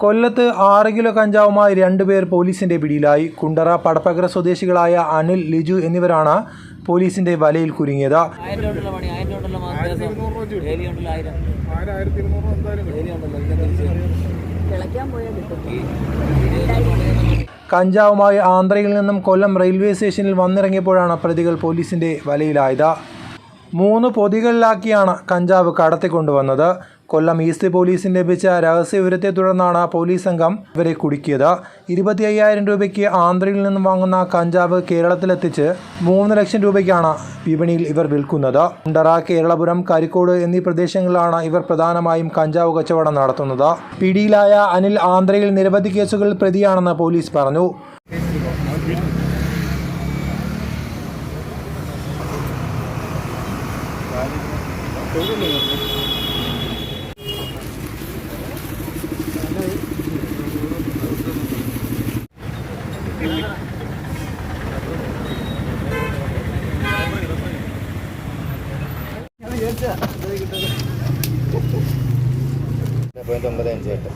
കൊല്ലത്ത് ആറ് കിലോ കഞ്ചാവുമായി രണ്ടുപേർ പോലീസിന്റെ പിടിയിലായി. കുണ്ടറ പടപ്പകര സ്വദേശികളായ അനിൽ ലിജു എന്നിവരാണ് പോലീസിന്റെ വലയിൽ കുരുങ്ങിയത്. കഞ്ചാവുമായി ആന്ധ്രയിൽ നിന്നും കൊല്ലം റെയിൽവേ സ്റ്റേഷനിൽ വന്നിറങ്ങിയപ്പോഴാണ് പ്രതികൾ പോലീസിന്റെ വലയിലായത്. മൂന്ന് പൊതികളിലാക്കിയാണ് കഞ്ചാവ് കടത്തിക്കൊണ്ടുവന്നത് കൊല്ലം ഈസ്റ്റ് പോലീസിന് ലഭിച്ച രഹസ്യവിവരത്തെ തുടർന്നാണ് പോലീസ് സംഘം ഇവരെ കുടുക്കിയത്. ഇരുപത്തി അയ്യായിരം രൂപയ്ക്ക് ആന്ധ്രയിൽ നിന്നും വാങ്ങുന്ന കഞ്ചാവ് കേരളത്തിലെത്തിച്ച് മൂന്ന് ലക്ഷം രൂപയ്ക്കാണ് വിപണിയിൽ ഇവർ വിൽക്കുന്നത്. കുണ്ടറ കേരളപുരം കരിക്കോട് എന്നീ പ്രദേശങ്ങളിലാണ് ഇവർ പ്രധാനമായും കഞ്ചാവ് കച്ചവടം നടത്തുന്നത്. പിടിയിലായ അനിൽ ആന്ധ്രയിൽ നിരവധി കേസുകളിൽ പ്രതിയാണെന്ന് പോലീസ് പറഞ്ഞു. ഒമ്പത് അഞ്ച് എട്ട്